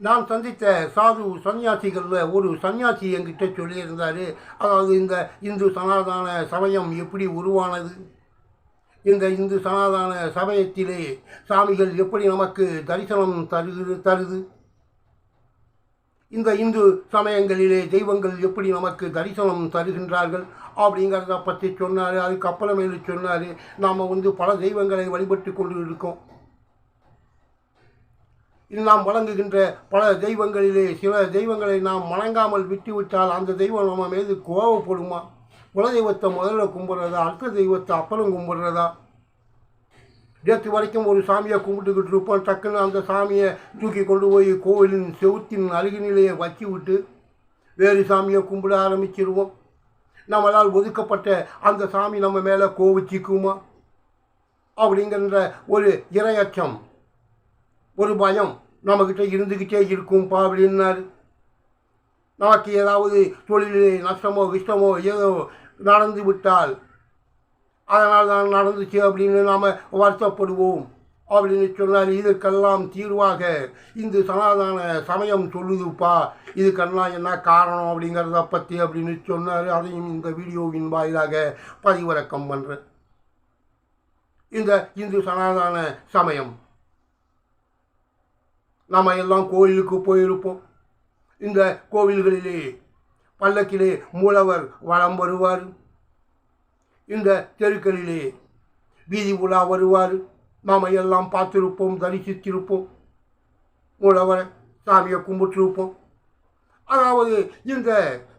நான் சந்தித்த சாது சன்னியாசிகளில் ஒரு சன்னியாசி என்கிட்ட சொல்லியிருந்தார். அதாவது இந்த இந்து சனாதன சமயம் எப்படி உருவானது? இந்த இந்து சனாதன சமயத்திலே சாமிகள் எப்படி நமக்கு தரிசனம் தருகிறது தருது? இந்த இந்து சமயங்களிலே தெய்வங்கள் எப்படி நமக்கு தரிசனம் தருகின்றார்கள்? அப்படிங்கிறத பற்றி சொன்னார். அதுக்கப்புறமேலு சொன்னார். நாம் வந்து பல தெய்வங்களை வழிபட்டு கொண்டு இருக்கோம் நாம் வழங்குகின்ற பல தெய்வங்களிலே சில தெய்வங்களை நாம் வணங்காமல் விட்டுவிட்டால் அந்த தெய்வம் நம்ம மீது கோவப்படுமா? குலதெய்வத்தை முதல்ல கும்பிட்றதா? அடுத்த தெய்வத்தை அப்புறம் கும்பிட்றதா? நேற்று வரைக்கும் ஒரு சாமியை கும்பிட்டுக்கிட்டு இருப்போம். டக்குன்னு அந்த சாமியை தூக்கி கொண்டு போய் கோவிலின் செவுத்தின் அருகினிலேயே வச்சு விட்டு வேறு சாமியை கும்பிட ஆரம்பிச்சிருவோம். நம்மளால் ஒதுக்கப்பட்ட அந்த சாமி நம்ம மேலே கோவிச்சிக்குமா? அப்படிங்கிற ஒரு இரையச்சம். ஒரு பயம் நம்மக்கிட்ட இருந்துக்கிட்டே இருக்கும்பா அப்படின்னாரு நமக்கு ஏதாவது தொழில் நஷ்டமோ இஷ்டமோ ஏதோ நடந்து விட்டால் அதனால் தான் நடந்துச்சு அப்படின்னு நாம் வருத்தப்படுவோம். அப்படின்னு சொன்னார். இதுக்கெல்லாம் தீர்வாக இந்து சனாதன சமயம் சொல்லுதுப்பா. இதுக்கெல்லாம் என்ன காரணம் அப்படிங்கிறத பற்றி அப்படின்னு சொன்னார். அதையும் இந்த வீடியோவின் வாயிலாக பதிவிறக்கம் பண்ணுறேன் இந்த இந்து சனாதன சமயம். நாம் எல்லாம் கோயிலுக்கு போயிருப்போம். இந்த கோவில்களிலே பல்லக்கிலே மூலவர் வளம் வருவார். இந்த தெருக்களிலே வீதி உலா வருவார். நாம் எல்லாம் பார்த்துருப்போம் தரிசித்திருப்போம். மூலவரை சாமியை கும்பிட்டுருப்போம். அதாவது இந்த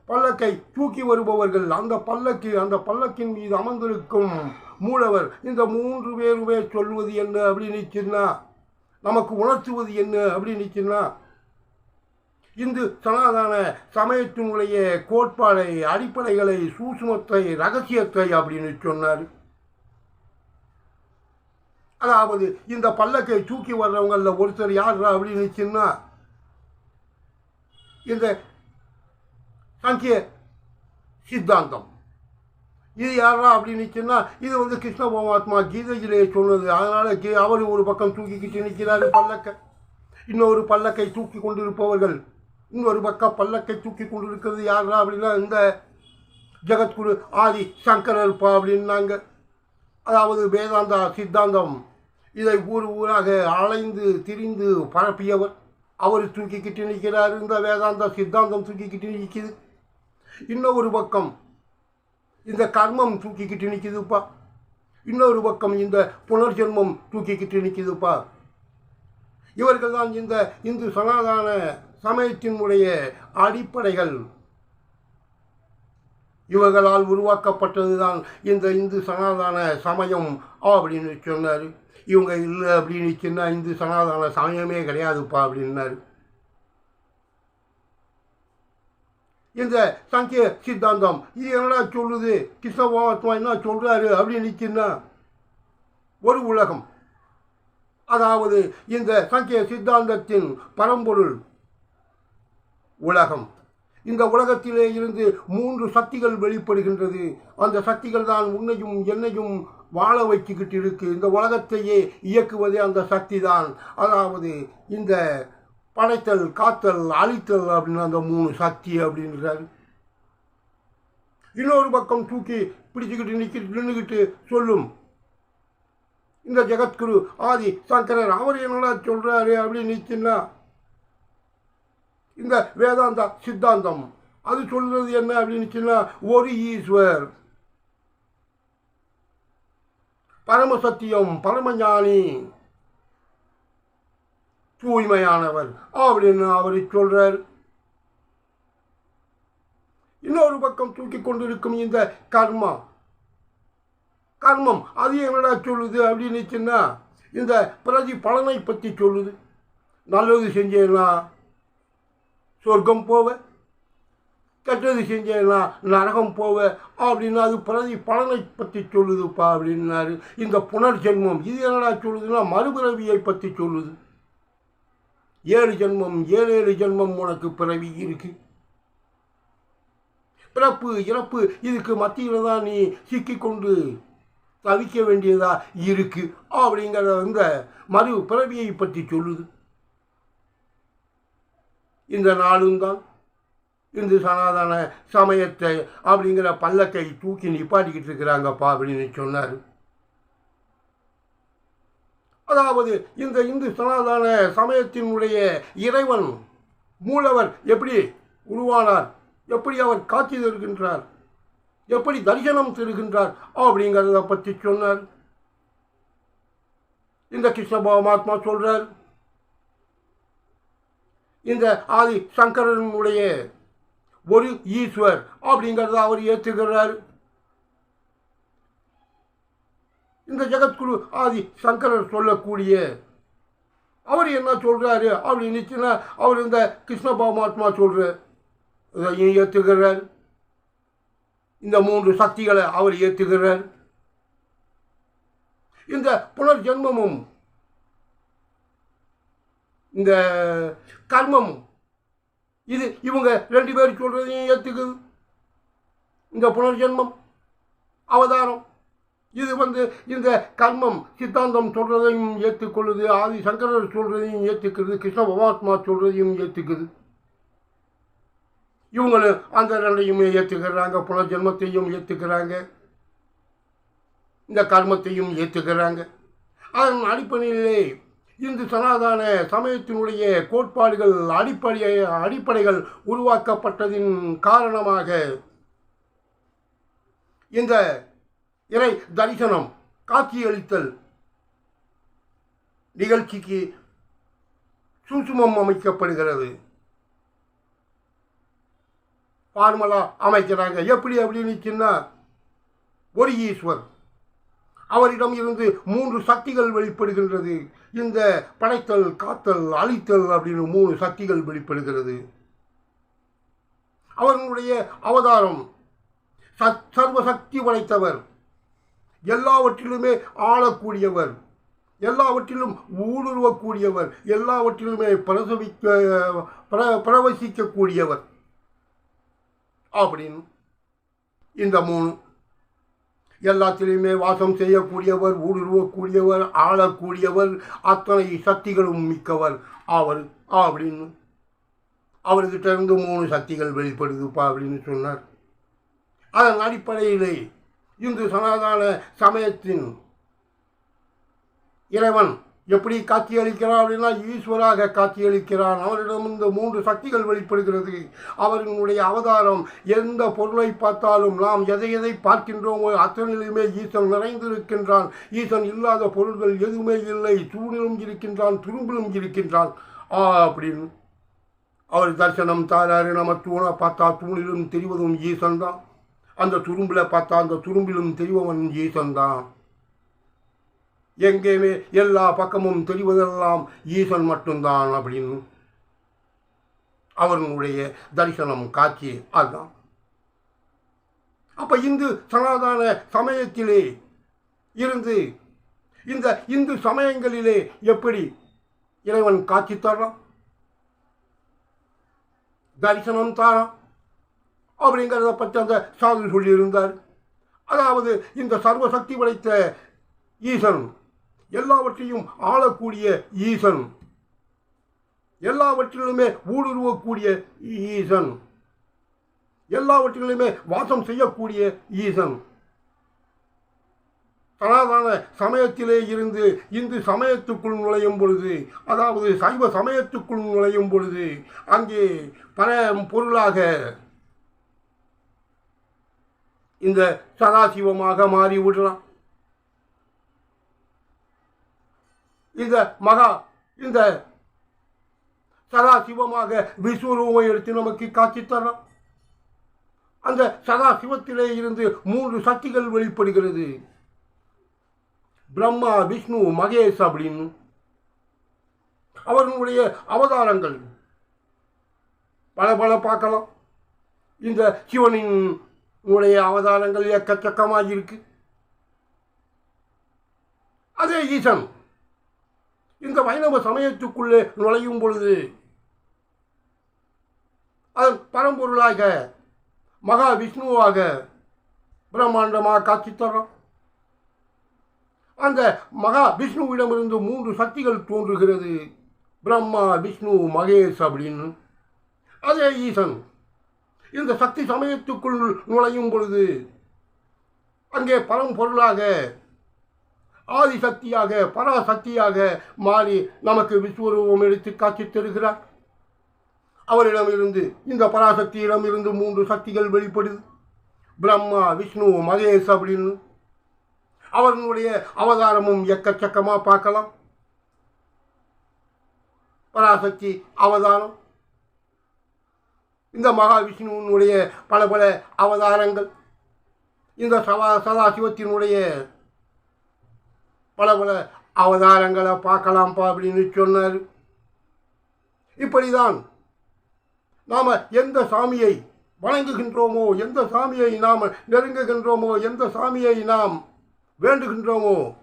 பல்லக்கை தூக்கி வருபவர்கள் அந்த பல்லக்கு அந்த பல்லக்கின் மீது அமர்ந்திருக்கும் மூலவர் இந்த மூன்று பேருமே சொல்வது என்ன அப்படின்னு சொன்னால் நமக்கு உணர்த்துவது என்ன அப்படின்னு இந்து சனாதன சமயத்தினுடைய கோட்பாடை அடிப்படைகளை சூசுமத்தை ரகசியத்தை அப்படின்னு சொன்னார். அதாவது இந்த பல்லக்கை தூக்கி வர்றவங்களில் ஒருத்தர் யார் அப்படின்னு சொன்னா இந்த சங்கிய சித்தாந்தம். இது யாரா அப்படின்னு சொன்னா இது வந்து கிருஷ்ண பரமாத்மா கீதையிலே சொன்னது. அதனால் கீ அவர் ஒரு பக்கம் தூக்கிக்கிட்டு நிற்கிறாரு பல்லக்கை. இன்னொரு பல்லக்கை தூக்கி கொண்டிருப்பவர்கள் இன்னொரு பக்கம் பல்லக்கை தூக்கி கொண்டிருக்கிறது யாரா அப்படின்னா இந்த ஜெகத்குரு ஆதி சங்கரர்ப்பா அப்படின்னாங்க. அதாவது வேதாந்தா சித்தாந்தம். இதை ஊர் ஊராக அலைந்து திரிந்து பரப்பியவர். அவர் தூக்கிக்கிட்டு நிற்கிறார். இந்த வேதாந்த சித்தாந்தம் தூக்கிக்கிட்டு நிற்கிது. இன்னொரு பக்கம் இந்த கர்மம் தூக்கிக்கிட்டு நிற்கிதுப்பா இன்னொரு பக்கம் இந்த புனர்ஜென்மம் தூக்கிக்கிட்டு நிற்கிதுப்பா இவர்கள் தான் இந்த இந்து சனாதன சமயத்தினுடைய அடிப்படைகள். இவர்களால் உருவாக்கப்பட்டது தான் இந்த இந்து சனாதன சமயம் அப்படின்னு சொன்னார். இவங்க இல்லை அப்படின்னு சொன்னால் இந்து சனாதன சமயமே கிடையாதுப்பா அப்படின்னாரு. இந்த சங்கிய சித்தாந்தம்? இது என்னடா சொல்லுது? கிருஷ்ணபகவாத்மா என்ன சொல்கிறாரு அப்படின்னு சொன்னா ஒரு உலகம். அதாவது இந்த சங்கிய சித்தாந்தத்தின் பரம்பொருள் உலகம். இந்த உலகத்திலே இருந்து மூன்று சக்திகள் வெளிப்படுகின்றது. அந்த சக்திகள் தான் உன்னையும் என்னையும் வாழ வச்சுக்கிட்டு இருக்கு. இந்த உலகத்தையே இயக்குவதே அந்த சக்தி தான். அதாவது இந்த படைத்தல் காத்தல் அழித்தல் அப்படின்னு அந்த மூணு சக்தி அப்படின்றாரு. இன்னொரு பக்கம் தூக்கி பிடிச்சுக்கிட்டு நிற்கி நின்றுக்கிட்டு சொல்லும். இந்த ஜெகத்குரு ஆதி சங்கரர் அவர் என்னடா சொல்கிறாரு அப்படின்னு நிற்கின்னா இந்த வேதாந்தா சித்தாந்தம் அது சொல்கிறது என்ன அப்படின்னு சொன்னா ஒரு ஈஸ்வர். பரமசத்தியம் பரமஞானி. தூய்மையானவர் அப்படின்னு அவர் சொல்றார். இன்னொரு பக்கம் தூக்கி கொண்டிருக்கும் இந்த கர்மா. கர்மம் அது என்னடா சொல்லுது அப்படின்னு சொன்னா இந்த பிரதி பலனை பற்றி சொல்லுது. நல்லது செஞ்சேன்னா சொர்க்கம் போவ. கெட்டது செஞ்சேன்னா நரகம் போவ. அப்படின்னு அது பிரதி பலனை பற்றி சொல்லுதுப்பா அப்படின்னாரு. இந்த புனர்ஜென்மம் இது என்னடா சொல்லுதுன்னா மறுபிறவியை பற்றி சொல்லுது. ஏழு ஜென்மம் ஏழு ஏழு ஜென்மம் உனக்கு பிறவி இருக்கு. பிறப்பு இறப்பு இதுக்கு மத்தியில் தான் நீ சிக்கிக்கொண்டு தவிக்க வேண்டியதா இருக்கு அப்படிங்கிற இந்த மறு பிறவியை பற்றி சொல்லுது. இந்த நாளும் தான் இந்து சனாதன சமயத்தை அப்படிங்கிற பல்லக்கை தூக்கி நிப்பாட்டிக்கிட்டு இருக்கிறாங்கப்பா அப்படின்னு சொன்னார். அதாவது இந்த இந்து சனாதன சமயத்தினுடைய இறைவன் மூலவர் எப்படி உருவானார்? எப்படி அவர் காட்சி தருகின்றார்? எப்படி தரிசனம் தருகின்றார்? அப்படிங்கிறத பற்றி சொன்னார். இந்த கிருஷ்ண பரமாத்மா சொல்றார் இந்த ஆதி சங்கரனுடைய ஒரு ஈஸ்வர் அப்படிங்கிறத அவர் ஏற்றுகிறார் இந்த ஜெகத்குரு ஆதி சங்கரர் சொல்லக்கூடிய. அவர் என்ன சொல்கிறாரு அப்படி அப்படின்னு அவர் இந்த கிருஷ்ண பரமாத்மா சொல்கிறார் இதையும் ஏற்றுகிறார் இந்த மூன்று சக்திகளை அவர் ஏற்றுகிறார் இந்த புனர்ஜென்மமும் இந்த கர்மம் இது இவங்க ரெண்டு பேர் சொல்கிறதையும் ஏற்றுக்குது இந்த புனர்ஜென்மம் அவதாரம். இது வந்து இந்த கர்மம் சித்தாந்தம் சொல்றதையும் ஏற்றுக்கொள்ளுது ஆதி சங்கரர் சொல்றதையும் ஏற்றுக்குது கிருஷ்ண பவாத்மா சொல்றதையும் ஏற்றுக்குது. இவங்களும் அந்த ரெண்டையுமே ஏற்றுக்கிறாங்க புனர்ஜென்மத்தையும் ஏற்றுக்கிறாங்க. இந்த கர்மத்தையும் ஏற்றுக்கிறாங்க. அதன் அடிப்படையிலே இந்து சனாதன சமயத்தினுடைய கோட்பாடுகள் அடிப்படை அடிப்படைகள் உருவாக்கப்பட்டதின் காரணமாக இந்த இறை தரிசனம் காட்சியளித்தல் நிகழ்ச்சிக்கு சூசுமம் அமைக்கப்படுகிறது. பார்மலா அமைக்கிறாங்க. எப்படி அப்படின்னு சொன்னா ஒரு ஈஸ்வர். அவரிடம் இருந்து மூன்று சக்திகள் வெளிப்படுகின்றது. இந்த படைத்தல் காத்தல் அழித்தல் அப்படின்னு மூணு சக்திகள் வெளிப்படுகிறது. அவர்களுடைய அவதாரம் சத் சர்வசக்தி படைத்தவர். எல்லாவற்றிலுமே ஆளக்கூடியவர். எல்லாவற்றிலும் ஊடுருவக்கூடியவர். எல்லாவற்றிலுமே பிரசவிக்க பிர பிரவசிக்கக்கூடியவர். அப்படின்னு இந்த மூணு. எல்லாத்திலையுமே வாசம் செய்யக்கூடியவர் ஊடுருவக்கூடியவர் ஆளக்கூடியவர் அத்தனை சக்திகளும் மிக்கவர் அவர். அப்படின்னு அவர்கிட்ட இருந்து மூணு சக்திகள் வெளிப்படுதுப்பா அப்படின்னு சொன்னார். அதன் அடிப்படையிலே இந்து சனாதன சமயத்தின் இறைவன் எப்படி காட்சியளிக்கிறான் அப்படின்னா ஈஸ்வராக காட்சியளிக்கிறான். அவரிடம் இந்த மூன்று சக்திகள் வெளிப்படுகிறது. அவரினுடைய அவதாரம் எந்த பொருளை பார்த்தாலும் நாம் எதை எதை பார்க்கின்றோமோ அத்தனையிலுமே ஈசன் நிறைந்திருக்கின்றான். ஈசன் இல்லாத பொருள்கள் எதுவுமே இல்லை. தூணிலும் இருக்கின்றான் துரும்பிலும் இருக்கின்றான். ஆ அப்படின்னு. அவர் தரிசனம் தாராரு நம்ம தூணை பார்த்தா தூணிலும் தெரிவதும் ஈசன் தான் அந்த துரும்பில் பார்த்தா அந்த துரும்பிலும் தெரிவவன் ஈசன் தான். எங்கேயுமே எல்லா பக்கமும் தெரிவதெல்லாம் ஈசன் மட்டும்தான் அப்படின்னு அவர்களுடைய தரிசனம் காட்சி அதுதான். அப்போ இந்து சனாதன சமயத்திலே இருந்து இந்த இந்து சமயங்களிலே எப்படி இறைவன் காட்சி தர்றான்? தரிசனம் தாரான். அப்படிங்கிறத பற்றி அந்த சாது சொல்லியிருந்தார். அதாவது இந்த சர்வசக்தி படைத்த ஈசன் எல்லாவற்றையும் ஆளக்கூடிய ஈசன் எல்லாவற்றிலுமே ஊடுருவக்கூடிய ஈசன் எல்லாவற்றிலுமே வாசம் செய்யக்கூடிய ஈசன். சனாதன சமயத்திலே இருந்து இந்து சமயத்துக்குள் நுழையும் பொழுது அதாவது சைவ சமயத்துக்குள் நுழையும் பொழுது அங்கே பல பொருளாக இந்த சதாசிவமாக மாறி விடலாம். இந்த மகா இந்த சதாசிவமாக விஸ்வரூபம் எடுத்து நமக்கு காட்சி தரலாம். அந்த சதாசிவத்திலே இருந்து மூன்று சக்திகள் வெளிப்படுகிறது. பிரம்மா விஷ்ணு மகேஷ் அப்படின்னு. அவர்களுடைய அவதாரங்கள். பல பல பார்க்கலாம். இந்த சிவனின் உங்களுடைய அவதாரங்கள் எக்கச்சக்கமாக இருக்கு. அதே ஈசன் இந்த வைணவ சமயத்துக்குள்ளே நுழையும் பொழுது அதன் பரம்பொருளாக மகா விஷ்ணுவாக பிரம்மாண்டமாக காட்சி தர்றோம். அந்த மகா விஷ்ணுவிடமிருந்து மூன்று சக்திகள் தோன்றுகிறது. பிரம்மா விஷ்ணு மகேஷ் அப்படின்னு. அதே ஈசன் இந்த சக்தி சமயத்துக்குள் நுழையும் பொழுது அங்கே பரம்பொருளாக ஆதிசக்தியாக பராசக்தியாக மாறி நமக்கு விஸ்வரூபம் எடுத்து காட்சி தருகிறார். அவரிடமிருந்து இந்த பராசக்தியிடம் இருந்து மூன்று சக்திகள் வெளிப்படுது. பிரம்மா விஷ்ணு மகேஷ் அப்படின்னு. அவர்களுடைய அவதாரமும் எக்கச்சக்கமாக பார்க்கலாம். பராசக்தி அவதாரம். இந்த மகாவிஷ்ணுவினுடைய பல பல அவதாரங்கள் இந்த சவா சதாசிவத்தினுடைய பல பல அவதாரங்களை பார்க்கலாம்ப்பா அப்படின்னு சொன்னார். இப்படிதான் நாம் எந்த சாமியை வணங்குகின்றோமோ எந்த சாமியை நாம் நெருங்குகின்றோமோ எந்த சாமியை நாம் வேண்டுகின்றோமோ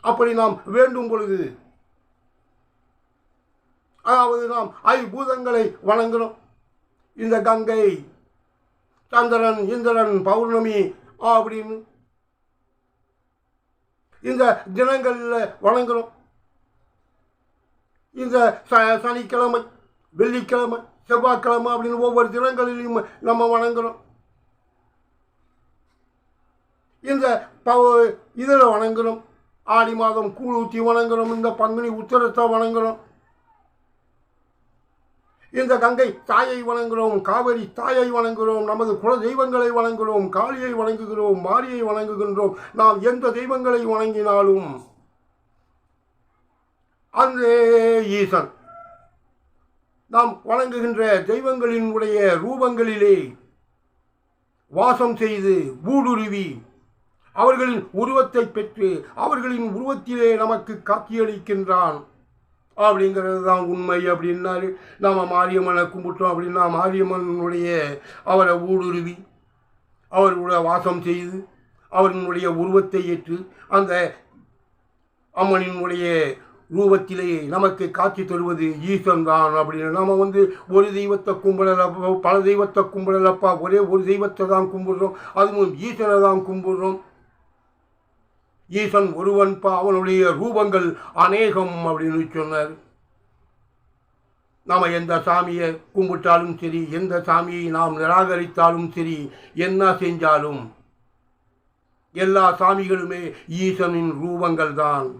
அப்படி நாம் வேண்டும் பொழுது அதாவது நாம் ஐபூதங்களை வணங்குறோம் இந்த கங்கை சந்திரன் இந்திரன் பௌர்ணமி அப்படின்னு இந்த தினங்களில் வணங்குகிறோம் இந்த ச சனிக்கிழமை வெள்ளிக்கிழமை செவ்வாய்க்கிழமை அப்படின்னு ஒவ்வொரு தினங்களிலும் நம்ம வணங்குகிறோம் இந்த பவ இதில் வணங்குறோம் ஆடி மாதம் கூழ் ஊற்றி வணங்குறோம் இந்த பங்குனி உத்திரத்தை வணங்குகிறோம் இந்த கங்கை தாயை வணங்குகிறோம் காவிரி தாயை வணங்குகிறோம் நமது குல தெய்வங்களை வணங்குகிறோம் காளியை வணங்குகிறோம் மாரியை வணங்குகின்றோம். நாம் எந்த தெய்வங்களை வணங்கினாலும் அன்றே ஈசன். நாம் வணங்குகின்ற தெய்வங்களினுடைய ரூபங்களிலே வாசம் செய்து ஊடுருவி அவர்களின் உருவத்தை பெற்று அவர்களின் உருவத்திலே நமக்கு காட்சியளிக்கின்றான். அப்படிங்கிறது தான் உண்மை அப்படின்னாரு. நாம் மாரியம்மனை கும்பிட்டோம் அப்படின்னா மாரியம்மனுடைய அவரை ஊடுருவி அவர்களுடைய வாசம் செய்து அவர்களுடைய உருவத்தை ஏற்று அந்த அம்மனினுடைய ரூபத்திலே நமக்கு காட்சி தருவது ஈசன் தான் அப்படின்னு. நம்ம வந்து ஒரு தெய்வத்தை கும்பிடலப்பா பல தெய்வத்தை கும்பிடலப்பா ஒரே ஒரு தெய்வத்தை தான் கும்பிடுறோம். அதுவும் ஈசனை தான் கும்பிடுறோம். ஈசன் ஒருவன்பா அவனுடைய ரூபங்கள் அநேகம் அப்படின்னு சொன்னார். நாம் எந்த சாமியை கும்பிட்டாலும் சரி எந்த சாமியை நாம் நிராகரித்தாலும் சரி என்ன செஞ்சாலும் எல்லா சாமிகளுமே ஈசனின் ரூபங்கள் தான்.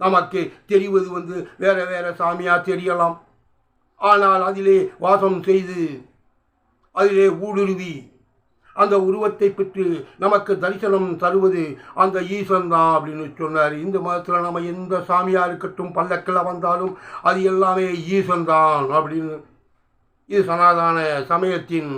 நமக்கு தெரிவது வந்து வேற வேற சாமியாக தெரியலாம். ஆனால் அதிலே வாசம் செய்து அதிலே ஊடுருவி அந்த உருவத்தை பெற்று நமக்கு தரிசனம் தருவது அந்த ஈசன் தான் அப்படின்னு சொன்னார். இந்த மதத்தில் நம்ம எந்த சாமியாக இருக்கட்டும் பல்லக்கில் வந்தாலும் அது எல்லாமே ஈசன் தான் அப்படின்னு இது சனாதான சமயத்தின்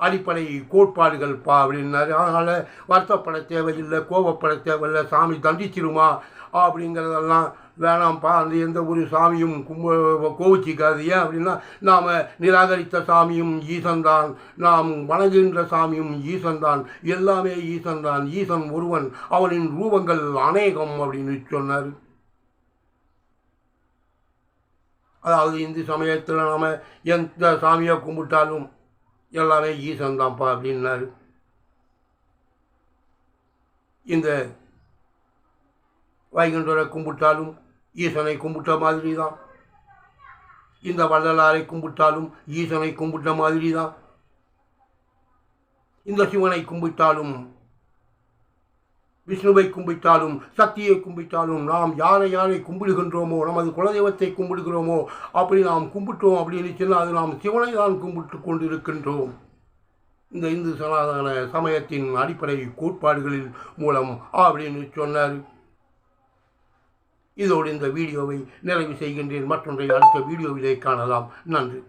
அடிப்படை கோட்பாடுகள் பா அப்படின்னாரு. அதனால் வருத்தப்பட தேவையில்லை கோபப்பட தேவையில்லை சாமி தண்டிச்சிருமா? அப்படிங்கிறதெல்லாம் வேணாம்ப்பா. அந்த எந்த ஒரு சாமியும் கும்ப கோவிச்சிக்காது ஏன் அப்படின்னா நாம் நிராகரித்த சாமியும் ஈசன்தான். நாம் வணங்குகின்ற சாமியும் ஈசன்தான். எல்லாமே ஈசன்தான். ஈசன் ஒருவன் அவனின் ரூபங்கள் அநேகம் அப்படின்னு சொன்னார். அதாவது இந்து சமயத்தில் நாம் எந்த சாமியை கும்பிட்டாலும் எல்லாமே ஈசன் தான்ப்பா அப்படின்னாரு. இந்த வைகுண்டரை கும்பிட்டாலும் ஈசனை கும்பிட்ட மாதிரி தான் இந்த வள்ளலாரை கும்பிட்டாலும் ஈசனை கும்பிட்ட மாதிரி தான் இந்த சிவனை கும்பிட்டாலும் விஷ்ணுவை கும்பிட்டாலும் சக்தியை கும்பிட்டாலும் நாம் யாரை யாரை கும்பிடுகின்றோமோ நமது குலதெய்வத்தை கும்பிடுகிறோமோ அப்படி நாம் கும்பிட்டோம் அப்படின்னு சொன்னால் அது நாம் சிவனை தான் கும்பிட்டு கொண்டிருக்கின்றோம். இந்த இந்து சனாதன சமயத்தின் அடிப்படை கோட்பாடுகளின் மூலம் அப்படின்னு சொன்னார். இதோடு இந்த வீடியோவை நிறைவு செய்கின்றேன். மற்றொன்றை அடுத்த வீடியோவிலே காணலாம். நன்றி.